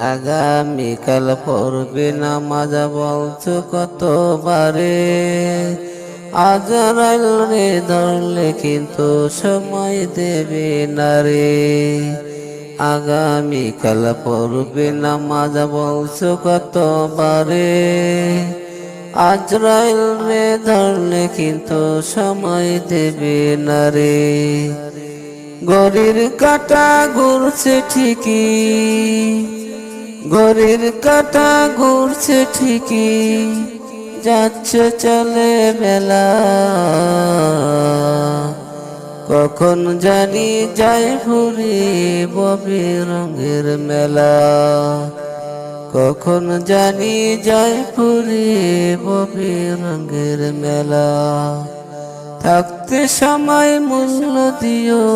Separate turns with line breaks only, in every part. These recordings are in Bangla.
আগামীকাল পড়বে নামাজ, বলছো কতবারে? আজ রাইল রে ধরলে কিন্তু সময় দেবে না রে। আগামীকাল পড়বে নামাজ, বলছো কতবারে? আজরাইল রে ধরলে কিন্তু সময় দেবে না রে। গরির কাটা ঘুরছে ঠিকই গরির কাটা ঘুরছে ঠিকই, যাচ্ছে চলে বেলা কখন জানি যাই ফুরি ববি রঙের মেলা। কখন জানি যাই ফুরি ববি রঙের মেলা। থাকতে সময় মূল্য দিও,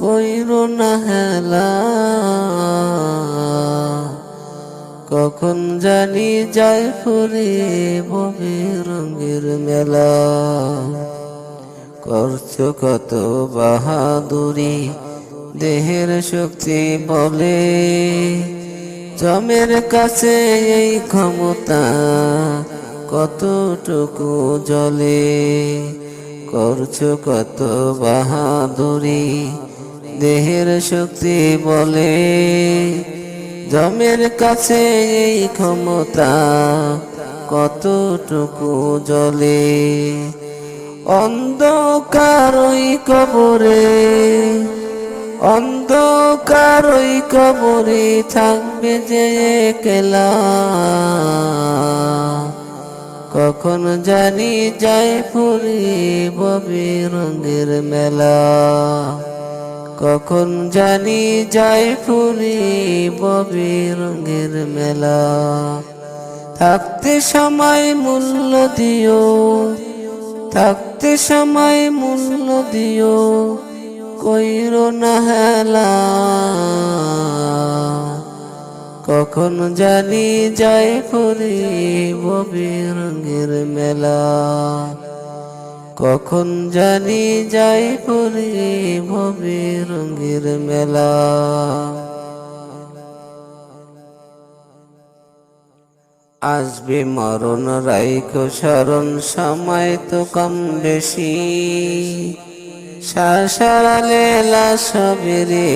কইরো না হেলা। কখন জানি যাই ফুরি ববি রঙের মেলা। করছ কত বাহাদুরি, দেহের শক্তি বলে। জমের কাছে এই ক্ষমতা কতটুকু জলে? করছ কত বাহাদুরি, দেহের শক্তি বলে। জমের কাছে এই ক্ষমতা কতটুকু জলে? অন্ধকার ওই কবরে, অন্ধকার ওই কবরে থাকবে যে একলা। কখন জানি যাই ফুরি ববি রঙের মেলা। কখন জানি ফুরি ববি রঙের মেলা। থাকতে সময় মূল্য দিও, থাকতে সময় মূল্য দিও, কইর না হেলা। কখন জানি ফুরি ববি রঙের মেলা। কখন জানি যাই ফুরি ববি রঙের মেলা। আসবে মরণ রাইকো স্মরণ সময় তো কম বেশি। সারালে সবেরে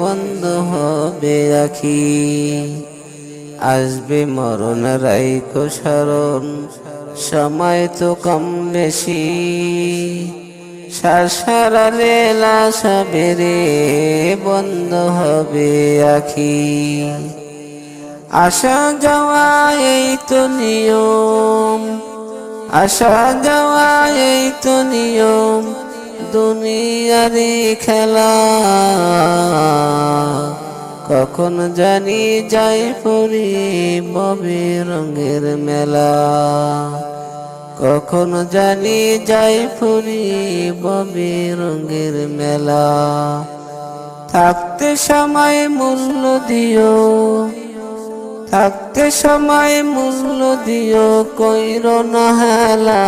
বন্ধ হবে আখি আসবে মরণ রাইকো স্মরণ সময় তো কম বেশি। সারালে সবেরে বন্ধ হবে আখি। আসা যাওয়া এই তো নিয়ম। আসা যাওয়া এই তো নিয়ম। দুনিয়ারি খেলা। কখন জানি যাই পরি ববি রঙের মেলা। কখন জানি যাই পরি ববি রঙের মেলা। থাকতে সময় মূল্য দিও, থাকতে সময় মূল্য দিও, কইর না হেলা।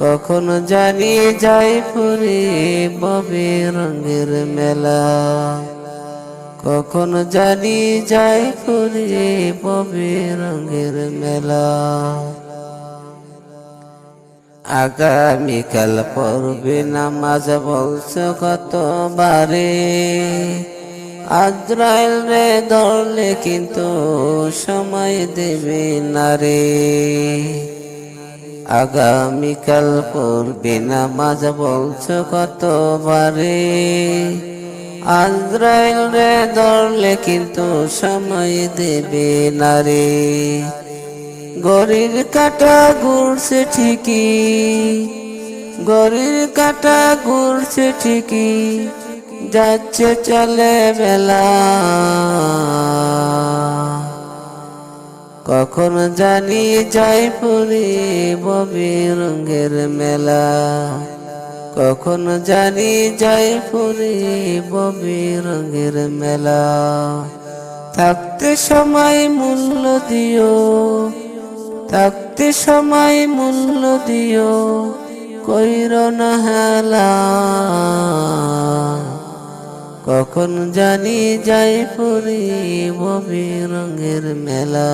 কখন জানি যাই ফুরি ববি রঙের মেলা। কখন জানি যাই ফুরি ববি রঙের মেলা। আগামীকাল পড়বে নামাজ, বলছো কতবারে? আজরাইল রে ধরলে কিন্তু সময় দেবে না রে। আগামীকাল পড়বে নামাজ, বলছো কতবারে? আজরাইল রে ধরলে কিন্তু সময় দেবে না রে। গরির কাটা ঘুরছে ঠিকই, গরির কাটা ঘুরছে ঠিকই, যাচ্ছে চলে বেলা। কখন জানি যাই পুরি ববি রঙের মেলা। কখন জানি যাই পুরি ববি রঙের মেলা। থাকতে সময় মূল্য দিও, থাকতে সময় মূল্য দিও, কইর না হেলা। কখন জানি যাই পুরি ববি রঙের মেলা।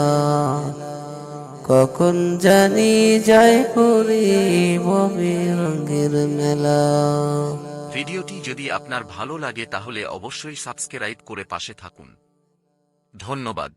কখন জানি যাই পুরি ববি রঙের মেলা।
ভিডিওটি যদি আপনার ভালো লাগে তাহলে অবশ্যই সাবস্ক্রাইব করে পাশে থাকুন। ধন্যবাদ।